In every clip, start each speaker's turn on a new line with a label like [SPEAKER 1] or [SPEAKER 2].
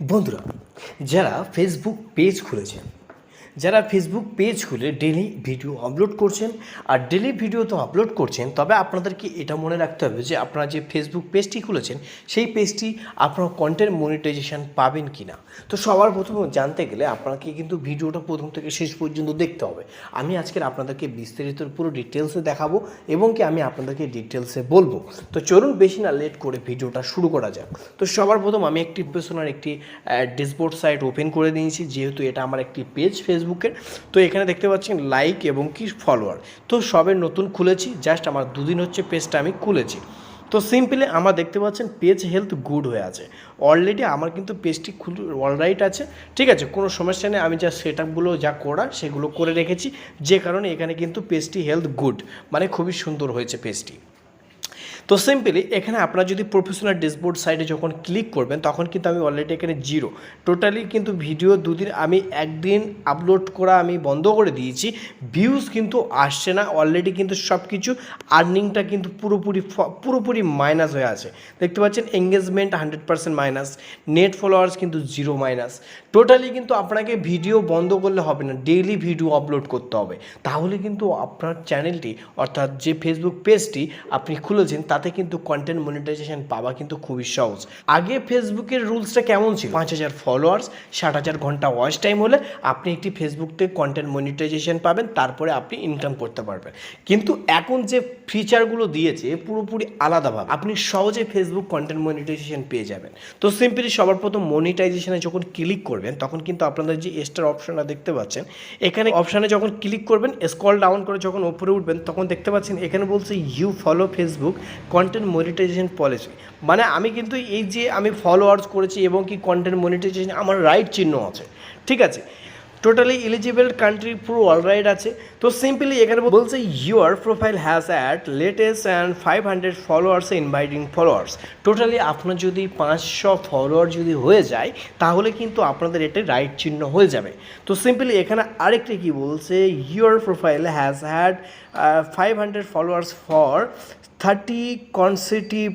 [SPEAKER 1] বন্ধুরা যারা Facebook page খুলেছেন যারা ফেসবুক পেজ খুলে ডেলি ভিডিও আপলোড করছেন, আর ডেলি ভিডিও তো আপলোড করছেন, তবে আপনাদেরকে এটা মনে রাখতে হবে যে আপনারা যে ফেসবুক পেজটি খুলেছেন, সেই পেজটি আপনার কন্টেন্ট মনিটাইজেশন পাবেন কি না তো সবার প্রথমে জানতে গেলে আপনাকে কিন্তু ভিডিওটা প্রথম থেকে শেষ পর্যন্ত দেখতে হবে। আমি আজকের আপনাদেরকে বিস্তারিত পুরো ডিটেলসে দেখাবো এবং কি আমি আপনাদেরকে ডিটেলসে বলব। তো চলুন বেশি না লেট করে ভিডিওটা শুরু করা যাক। তো সবার প্রথম আমি একটি পেশনার একটি ডিসবোর্ড সাইট ওপেন করে নিয়েছি যেহেতু এটা আমার একটি পেজ ফেসবুকের। তো এখানে দেখতে পাচ্ছেন লাইক এবং কি ফলোয়ার তো সবে নতুন খুলেছি জাস্ট আমার দুদিন হচ্ছে পেজটা আমি খুলেছি। তো সিম্পলি আমার দেখতে পাচ্ছেন পেজ হেলথ গুড হয়ে আছে। অলরেডি আমার কিন্তু পেজটি অলরাইট আছে। ঠিক আছে, কোনো সমস্যা নেই, আমি যা সেট আপগুলো যা করা, সেগুলো করে রেখেছি। যে কারণে এখানে কিন্তু পেজটি হেলথ গুড মানে খুবই সুন্দর হয়েছে পেজটি তো সিম্পলি এখানে আপনারা যদি প্রফেশনাল ড্যাশবোর্ড সাইডে যখন ক্লিক করবেন, তখন কিন্তু আমি অলরেডি এখানে জিরো টোটালি কিন্তু ভিডিও দুদিন আমি একদিন আপলোড করা আমি বন্ধ করে দিয়েছি ভিউজ কিন্তু আসছে না অলরেডি কিন্তু সব কিছু আর্নিংটা কিন্তু পুরোপুরি পুরোপুরি মাইনাস হয়ে আছে। দেখতে পাচ্ছেন engagement hundred percent minus net followers কিন্তু জিরো মাইনাস টোটালি কিন্তু আপনাকে ভিডিও বন্ধ করলে হবে না ডেইলি ভিডিও আপলোড করতে হবে। তাহলে কিন্তু আপনার চ্যানেলটি অর্থাৎ যে ফেসবুক পেজটি আপনি খুলেছেন তাতে কিন্তু কন্টেন্ট মনিটাইজেশন পাওয়া কিন্তু খুবই সহজ। আগে ফেসবুকের রুলসটা কেমন ছিল? পাঁচ হাজার ফলোয়ার্স ষাট হাজার ঘণ্টা ওয়াচ টাইম হলে আপনি একটি ফেসবুক থেকে কন্টেন্ট মনিটাইজেশন পাবেন, তারপরে আপনি ইনকাম করতে পারবেন। কিন্তু এখন যে ফিচারগুলো দিয়েছে, পুরোপুরি আলাদাভাবে। আপনি সহজে ফেসবুক কন্টেন্ট মনিটাইজেশন পেয়ে যাবেন। তো সিম্পলি সবার প্রথম মনিটাইজেশনে যখন ক্লিক করবেন, তখন কিন্তু আপনাদের যে এক্সট্রা অপশনটা দেখতে পাচ্ছেন, এখানে অপশানে যখন ক্লিক করবেন স্কল ডাউন করে যখন উপরে উঠবেন, তখন দেখতে পাচ্ছেন, এখানে বলছে you follow Facebook content monetization policy মানে আমি কিন্তু এই যে আমি ফলোয়ার্স করেছি এবং কি কন্টেন্ট মনিটাইজেশন আমার রাইট চিহ্ন আছে। ঠিক আছে? টোটালি এলিজিবল কান্ট্রি পুরো অলরাইট আছে। তো সিম্পলি এখানে বলছে your profile has at latest and five hundred followers inviting followers totally আপনার যদি পাঁচশো ফলোয়ার যদি হয়ে যায়, তাহলে কিন্তু আপনাদের এটা রাইট চিহ্ন হয়ে যাবে। তো সিম্পলি এখানে আরেকটা কি বলছে your profile has had five hundred followers for thirty consecutive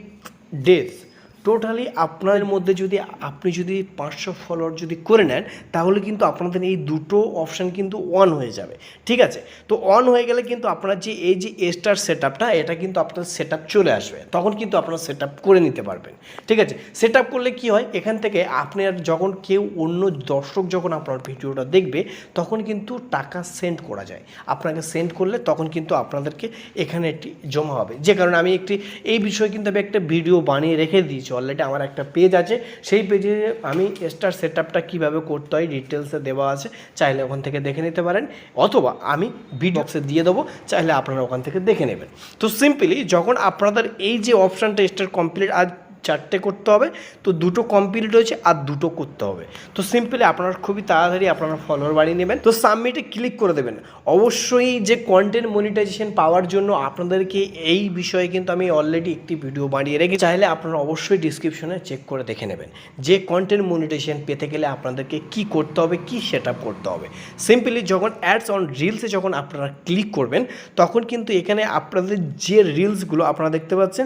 [SPEAKER 1] days totally আপনার মধ্যে যদি, আপনি যদি পাঁচশো ফলোয়ার যদি করে নেন, তাহলে কিন্তু আপনাদের এই দুটো অপশান কিন্তু অন হয়ে যাবে। ঠিক আছে? তো অন হয়ে গেলে কিন্তু আপনার যে, এই যে স্টার সেট আপটা এটা কিন্তু আপনার সেট চলে আসবে। তখন কিন্তু আপনার সেট করে নিতে পারবেন। ঠিক আছে? সেট করলে কি হয়? এখান থেকে আপনার যখন কেউ অন্য দর্শক যখন আপনার ভিডিওটা দেখবে, তখন কিন্তু টাকা সেন্ড করা যায়। আপনাকে সেন্ড করলে তখন কিন্তু আপনাদেরকে এখানে একটি জমা হবে। যে কারণে আমি একটি, এই বিষয়ে কিন্তু আমি একটা ভিডিও বানিয়ে রেখে দিয়েছি। অলরেডি আমার একটা পেজ আছে। সেই পেজে আমি স্টার সেট আপটা কীভাবে করতে হয় ডিটেলসে দেওয়া আছে, চাইলে ওখান থেকে দেখে নিতে পারেন। অথবা আমি ভিডিওক্সে দিয়ে দেবো, চাইলে আপনারা ওখান থেকে দেখে নেবেন। তো সিম্পলি যখন আপনাদের এই যে অপশানটা স্টার কমপ্লিট আজ চারটে করতে হবে, তো দুটো কমপ্লিট হয়েছে আর দুটো করতে হবে। তো সিম্পলি আপনারা খুবই তাড়াতাড়ি আপনারা ফলোয়ার বাড়িয়ে নেবেন। তো সাবমিটে ক্লিক করে দেবেন। অবশ্যই যে কন্টেন্ট মনিটাইজেশন পাওয়ার জন্য আপনাদেরকে এই বিষয়ে কিন্তু আমি অলরেডি একটি ভিডিও বানিয়ে রেখে চাইলে আপনারা অবশ্যই ডিসক্রিপশনে চেক করে দেখে নেবেন। যে কন্টেন্ট মনিটাইজেশন পেতে গেলে আপনাদেরকে কি করতে হবে, কি সেট করতে হবে। সিম্পলি যখন অ্যাডস অন রিলসে যখন আপনারা ক্লিক করবেন, তখন কিন্তু এখানে আপনাদের যে রিলসগুলো আপনারা দেখতে পাচ্ছেন,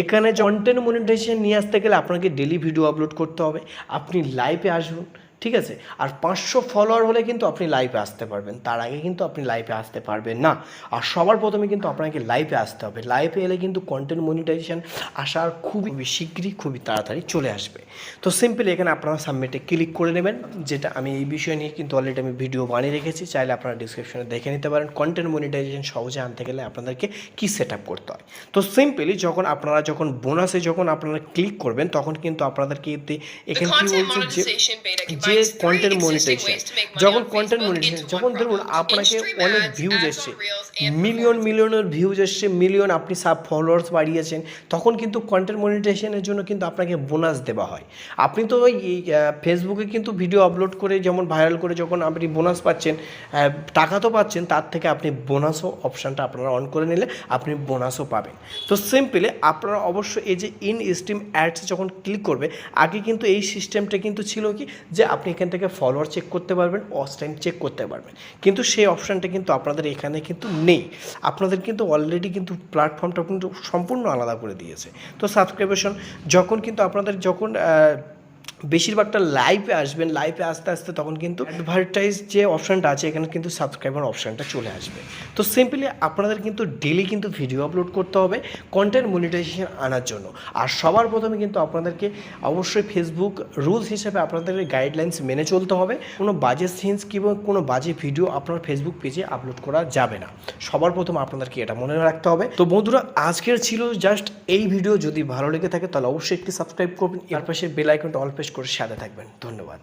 [SPEAKER 1] এখানে কন্টেন্ট মনিটাইজেশন নিয়ে আসতে গেলে আপনাকে ডেলি ভিডিও আপলোড করতে হবে। আপনি লাইভে আসবেন ঠিক আছে? আর পাঁচশো ফলোয়ার হলে কিন্তু আপনি লাইভে আসতে পারবেন। তার আগে কিন্তু আপনি লাইভে আসতে পারবেন না। আর সবার প্রথমে কিন্তু আপনাকে লাইভে আসতে হবে। লাইভে এলে কিন্তু কন্টেন্ট মনিটাইজেশন আসার খুবই শীঘ্রই খুবই তাড়াতাড়ি চলে আসবে। তো সিম্পলি এখানে আপনারা সাবমিটে ক্লিক করে নেবেন। যেটা আমি এই বিষয় নিয়ে কিন্তু অলরেডি আমি ভিডিও বানিয়ে রেখেছি। চাইলে আপনারা ডিসক্রিপশনে দেখে নিতে পারেন। কন্টেন্ট মনিটাইজেশন সহজে আনতে গেলে আপনাদেরকে কী সেট আপ করতে হয়? তো সিম্পলি যখন আপনারা যখন বোনাসে যখন আপনারা ক্লিক করবেন তখন কিন্তু আপনাদেরকে এখানে কি বলছে যে
[SPEAKER 2] three
[SPEAKER 1] কন্টেন্ট মনিটাইজেশন যখন কন্টেন্ট মনিটাইজেশন যখন ধরুন আপনাকে অনেক ভিউজ এসছে মিলিয়ন মিলিয়নের ভিউজ এসছে মিলিয়ন আপনি সাব ফলোয়ার্স বাড়িয়েছেন তখন কিন্তু কন্টেন্ট মনিটাইজেশনের জন্য কিন্তু আপনাকে বোনাস দেওয়া হয়। আপনি তো ওই ফেসবুকে কিন্তু ভিডিও আপলোড করে যেমন ভাইরাল করে যখন আপনি বোনাস পাচ্ছেন টাকা তো পাচ্ছেন তার থেকে আপনি বোনাসও অপশানটা আপনারা অন করে নিলে আপনি বোনাসও পাবেন। তো সিম্পলি আপনারা অবশ্যই এই যে ইন স্ট্রিম অ্যাডস যখন ক্লিক করবে আগে কিন্তু এই সিস্টেমটা কিন্তু ছিল কি? যে আপনি এখান থেকে ফলোয়ার চেক করতে পারবেন ওয়াচ টাইম চেক করতে পারবেন। কিন্তু সেই অপশানটা কিন্তু আপনাদের এখানে কিন্তু নেই। আপনাদের কিন্তু অলরেডি কিন্তু প্ল্যাটফর্মটা কিন্তু সম্পূর্ণ আলাদা করে দিয়েছে। তো সাবস্ক্রিপশন যখন কিন্তু আপনাদের যখন বেশিরভাগটা লাইভে আসবেন লাইভে আসতে আসতে তখন কিন্তু অ্যাডভার্টাইজ যে অপশানটা আছে, এখানে কিন্তু সাবস্ক্রাইবার অপশানটা চলে আসবে। তো সিম্পলি আপনাদের কিন্তু ডেলি কিন্তু ভিডিও আপলোড করতে হবে কন্টেন্ট মনিটাইজেশন আনার জন্য। আর সবার প্রথমে কিন্তু আপনাদেরকে অবশ্যই ফেসবুক রুলস হিসেবে আপনাদের গাইডলাইন্স মেনে চলতে হবে। কোনো বাজে সিনস কিংবা কোনো বাজে ভিডিও আপনার ফেসবুক পেজে আপলোড করা যাবে না। সবার প্রথম আপনাদেরকে এটা মনে রাখতে হবে। তো বন্ধুরা, আজকের ছিল জাস্ট এই ভিডিও যদি ভালো লেগে থাকে, তাহলে অবশ্যই একটি সাবস্ক্রাইব করবেন। এর পাশে বেল আইকনটা অল প্রেস করে সাথে থাকবেন। ধন্যবাদ।